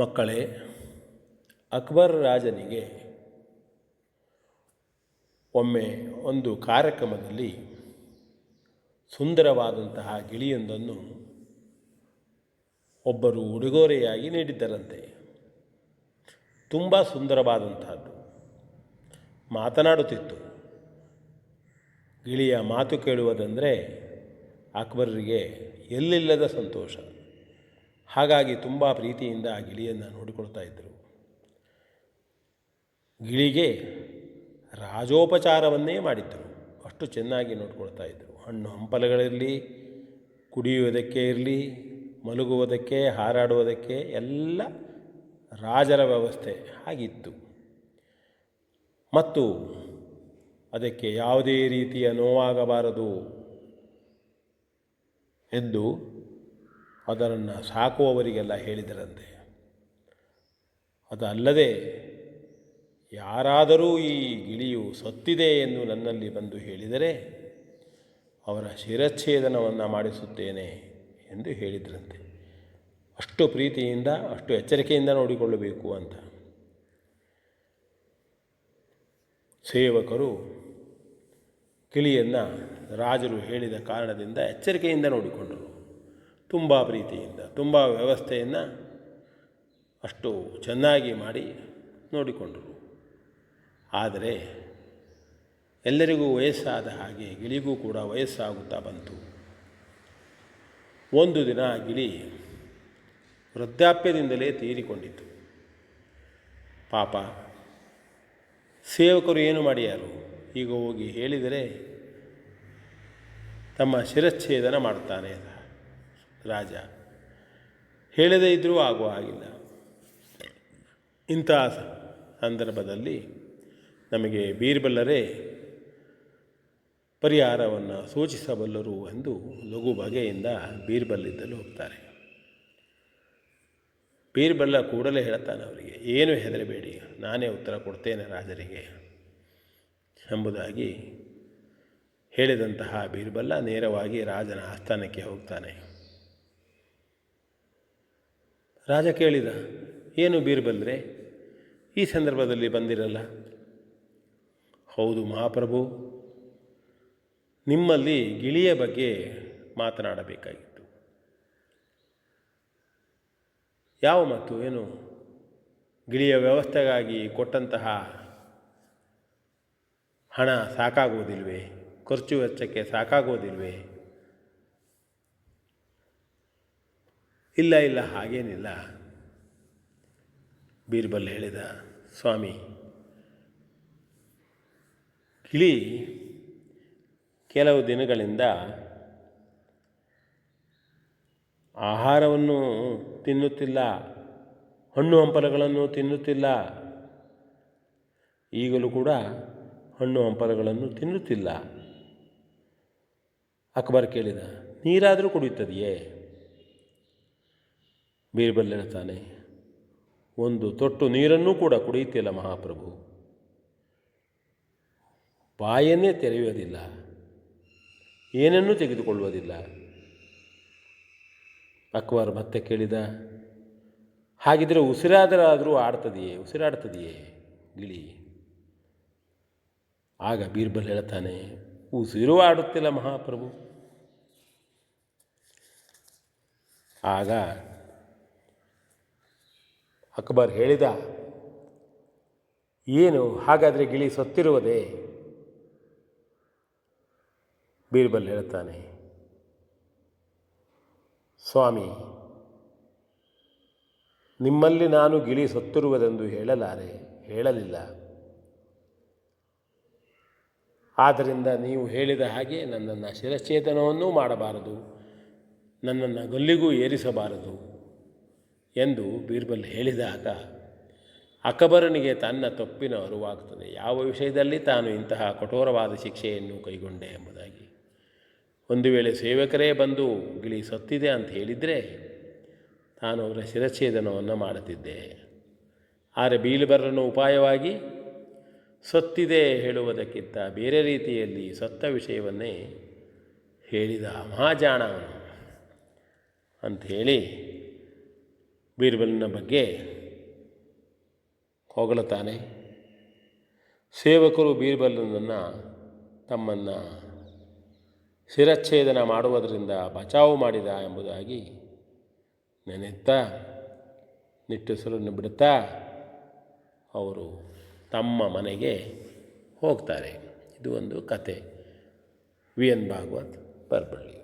ಮಕ್ಕಳೇ, ಅಕ್ಬರ್ ರಾಜನಿಗೆ ಒಮ್ಮೆ ಒಂದು ಕಾರ್ಯಕ್ರಮದಲ್ಲಿ ಸುಂದರವಾದಂತಹ ಗಿಳಿಯೊಂದನ್ನು ಒಬ್ಬರು ಉಡುಗೊರೆಯಾಗಿ ನೀಡಿದ್ದರಂತೆ. ತುಂಬ ಸುಂದರವಾದಂತಹದ್ದು. ಮಾತನಾಡುತ್ತಿತ್ತು. ಗಿಳಿಯ ಮಾತು ಕೇಳುವುದಂದರೆ ಅಕ್ಬರರಿಗೆ ಎಲ್ಲಿಲ್ಲದ ಸಂತೋಷ. ಹಾಗಾಗಿ ತುಂಬ ಪ್ರೀತಿಯಿಂದ ಆ ಗಿಳಿಯನ್ನು ನೋಡಿಕೊಳ್ತಾ ಇದ್ದರು ಗಿಳಿಗೆ ರಾಜೋಪಚಾರವನ್ನೇ ಮಾಡಿದ್ದರು. ಅಷ್ಟು ಚೆನ್ನಾಗಿ ನೋಡಿಕೊಳ್ತಾ ಇದ್ದರು ಹಣ್ಣು ಹಂಪಲುಗಳಿರಲಿ, ಕುಡಿಯುವುದಕ್ಕೆ ಇರಲಿ, ಮಲಗುವುದಕ್ಕೆ, ಹಾರಾಡುವುದಕ್ಕೆ ಎಲ್ಲ ರಾಜರ ವ್ಯವಸ್ಥೆ ಆಗಿತ್ತು. ಮತ್ತು ಅದಕ್ಕೆ ಯಾವುದೇ ರೀತಿಯ ನೋವಾಗಬಾರದು ಎಂದು ಅದನ್ನು ಸಾಕುವವರಿಗೆಲ್ಲ ಹೇಳಿದರಂತೆ. ಅದಲ್ಲದೆ ಯಾರಾದರೂ ಈ ಗಿಳಿಯು ಸತ್ತಿದೆ ಎಂದು ನನ್ನಲ್ಲಿ ಬಂದು ಹೇಳಿದರೆ ಅವರ ಶಿರಚ್ಛೇದನವನ್ನು ಮಾಡಿಸುತ್ತೇನೆ ಎಂದು ಹೇಳಿದ್ರಂತೆ. ಅಷ್ಟು ಪ್ರೀತಿಯಿಂದ, ಅಷ್ಟು ಎಚ್ಚರಿಕೆಯಿಂದ ನೋಡಿಕೊಳ್ಳಬೇಕು ಅಂತ. ಸೇವಕರು ಗಿಳಿಯನ್ನು ರಾಜರು ಹೇಳಿದ ಕಾರಣದಿಂದ ಎಚ್ಚರಿಕೆಯಿಂದ ನೋಡಿಕೊಂಡರು. ತುಂಬ ಪ್ರೀತಿಯಿಂದ, ತುಂಬ ವ್ಯವಸ್ಥೆಯನ್ನು ಅಷ್ಟು ಚೆನ್ನಾಗಿ ಮಾಡಿ ನೋಡಿಕೊಂಡರು. ಆದರೆ ಎಲ್ಲರಿಗೂ ವಯಸ್ಸಾದ ಹಾಗೆ ಗಿಳಿಗೂ ಕೂಡ ವಯಸ್ಸಾಗುತ್ತಾ ಬಂತು. ಒಂದು ದಿನ ಗಿಳಿ ವೃದ್ಧಾಪ್ಯದಿಂದಲೇ ತೀರಿಕೊಂಡಿತು ಪಾಪ, ಸೇವಕರು ಏನು ಮಾಡಿಯಾರು? ಈಗ ಹೋಗಿ ಹೇಳಿದರೆ ತಮ್ಮ ಶಿರಚ್ಛೇದನ ಮಾಡ್ತಾನೆ ರಾಜ. ಹೇಳದೇ ಇದ್ದರೂ ಆಗುವ ಹಾಗಿಲ್ಲ. ಇಂಥ ಸಂದರ್ಭದಲ್ಲಿ ನಮಗೆ ಬೀರ್ಬಲ್ಲರೇ ಪರಿಹಾರವನ್ನು ಸೂಚಿಸಬಲ್ಲರು ಎಂದು ಲಘು ಬಗೆಯಿಂದ ಬೀರ್ಬಲ್ಲಿದ್ದಲು ಹೋಗ್ತಾರೆ. ಬೀರ್ಬಲ್ಲ ಕೂಡಲೇ ಹೇಳ್ತಾನೆ ಅವರಿಗೆ, ಏನು ಹೆದರಬೇಡಿ, ನಾನೇ ಉತ್ತರ ಕೊಡ್ತೇನೆ ರಾಜರಿಗೆ. ಎಂಬುದಾಗಿ ಹೇಳಿದಂತಹ ಬೀರ್ಬಲ್ಲ ನೇರವಾಗಿ ರಾಜನ ಆಸ್ಥಾನಕ್ಕೆ ಹೋಗ್ತಾನೆ. ರಾಜ ಕೇಳಿದ, ಏನು ಬೀರ್ಬಲ್ರೆ ಈ ಸಂದರ್ಭದಲ್ಲಿ ಬಂದಿರಲ್ಲ. ಹೌದು ಮಹಾಪ್ರಭು, ನಿಮ್ಮಲ್ಲಿ ಗಿಳಿಯ ಬಗ್ಗೆ ಮಾತನಾಡಬೇಕಾಗಿತ್ತು. ಯಾವ ಮತ್ತು? ಏನು? ಗಿಳಿಯ ವ್ಯವಸ್ಥೆಗಾಗಿ ಕೊಟ್ಟಂತಹ ಹಣ ಸಾಕಾಗೋದಿಲ್ವೇ ಖರ್ಚು ವೆಚ್ಚಕ್ಕೆ ಸಾಕಾಗುವುದಿಲ್ವೇ? ಇಲ್ಲ ಇಲ್ಲ, ಹಾಗೇನಿಲ್ಲ. ಬೀರ್ಬಲ್ ಹೇಳಿದ, ಸ್ವಾಮಿ ಗಿಳಿ ಕೆಲವು ದಿನಗಳಿಂದ ಆಹಾರವನ್ನು ತಿನ್ನುತ್ತಿಲ್ಲ, ಹಣ್ಣು ಹಂಪಲಗಳನ್ನು ತಿನ್ನುತ್ತಿಲ್ಲ. ಈಗಲೂ ಕೂಡ ಹಣ್ಣು ಹಂಪಲಗಳನ್ನು ತಿನ್ನುತ್ತಿಲ್ಲ. ಅಕ್ಬರ್ ಕೇಳಿದ, ನೀರಾದರೂ ಕುಡಿಯುತ್ತದೆಯೇ? ಬೀರ್ಬಲ್ ಹೇಳ್ತಾನೆ ಒಂದು ತೊಟ್ಟು ನೀರನ್ನೂ ಕೂಡ ಕುಡಿಯುತ್ತಿಲ್ಲ ಮಹಾಪ್ರಭು. ಬಾಯನ್ನೇ ತೆರೆಯುವುದಿಲ್ಲ. ಏನನ್ನೂ ತೆಗೆದುಕೊಳ್ಳುವುದಿಲ್ಲ. ಅಕ್ಬರ್ ಮತ್ತೆ ಕೇಳಿದ, ಹಾಗಿದ್ರೆ ಉಸಿರಾದರಾದರೂ ಆಡ್ತದೆಯೇ, ಉಸಿರಾಡ್ತದೆಯೇ ಗಿಳಿ? ಆಗ ಬೀರ್ಬಲ್ ಹೇಳ್ತಾನೆ, ಉಸಿರು ಆಡುತ್ತಿಲ್ಲ ಮಹಾಪ್ರಭು. ಆಗ ಅಕ್ಬರ್ ಹೇಳಿದ, ಏನು ಹಾಗಾದರೆ ಗಿಳಿ ಸತ್ತಿರುವುದೇ? ಬೀರ್ಬಲ್ ಹೇಳ್ತಾನೆ ಸ್ವಾಮಿ, ನಿಮ್ಮಲ್ಲಿ ನಾನು ಗಿಳಿ ಸತ್ತಿರುವುದೆಂದು ಹೇಳಲಾರೆ, ಹೇಳಲಿಲ್ಲ. ಆದ್ದರಿಂದ ನೀವು ಹೇಳಿದ ಹಾಗೆ ನನ್ನನ್ನು ಶಿರಚ್ಛೇದನವನ್ನೂ ಮಾಡಬಾರದು, ನನ್ನನ್ನು ಗಲ್ಲಿಗೂ ಏರಿಸಬಾರದು. ಎಂದು ಬೀರ್ಬಲ್ ಹೇಳಿದಾಗ, ಅಕಬರನಿಗೆ ತನ್ನ ತಪ್ಪಿನ ಅರಿವಾಗ್ತದೆ. ಯಾವ ವಿಷಯದಲ್ಲಿ ತಾನು ಇಂತಹ ಕಠೋರವಾದ ಶಿಕ್ಷೆಯನ್ನು ಕೈಗೊಂಡೆ ಎಂಬುದಾಗಿ. ಒಂದು ವೇಳೆ ಸೇವಕರೇ ಬಂದು ಗಿಳಿ ಸತ್ತಿದೆ ಅಂತ ಹೇಳಿದರೆ ತಾನು ಅವರ ಶಿರಚ್ಛೇದನವನ್ನು ಮಾಡುತ್ತಿದ್ದೆ ಆದರೆ ಬೀಲ್ಬರನ ಉಪಾಯವಾಗಿ, ಸತ್ತಿದೆ ಹೇಳುವುದಕ್ಕಿಂತ ಬೇರೆ ರೀತಿಯಲ್ಲಿ ಸತ್ತ ವಿಷಯವನ್ನೇ ಹೇಳಿದ ಮಹಾಜಾಣ ಅಂಥೇಳಿ ಬೀರ್ಬಲ್ನ ಬಗ್ಗೆ ಹೊಗಳುತ್ತಾನೆ ಸೇವಕರು ಬೀರ್ಬಲನನ್ನು ತಮ್ಮನ್ನು ಶಿರಚ್ಛೇದನ ಮಾಡುವುದರಿಂದ ಬಚಾವು ಮಾಡಿದ ಎಂಬುದಾಗಿ ನೆನೆಯುತ್ತಾ ನಿಟ್ಟುಸಿರನ್ನು ಬಿಡುತ್ತಾ ಅವರು ತಮ್ಮ ಮನೆಗೆ ಹೋಗ್ತಾರೆ. ಇದು ಒಂದು ಕತೆ. V N Bhagavat Baraballi.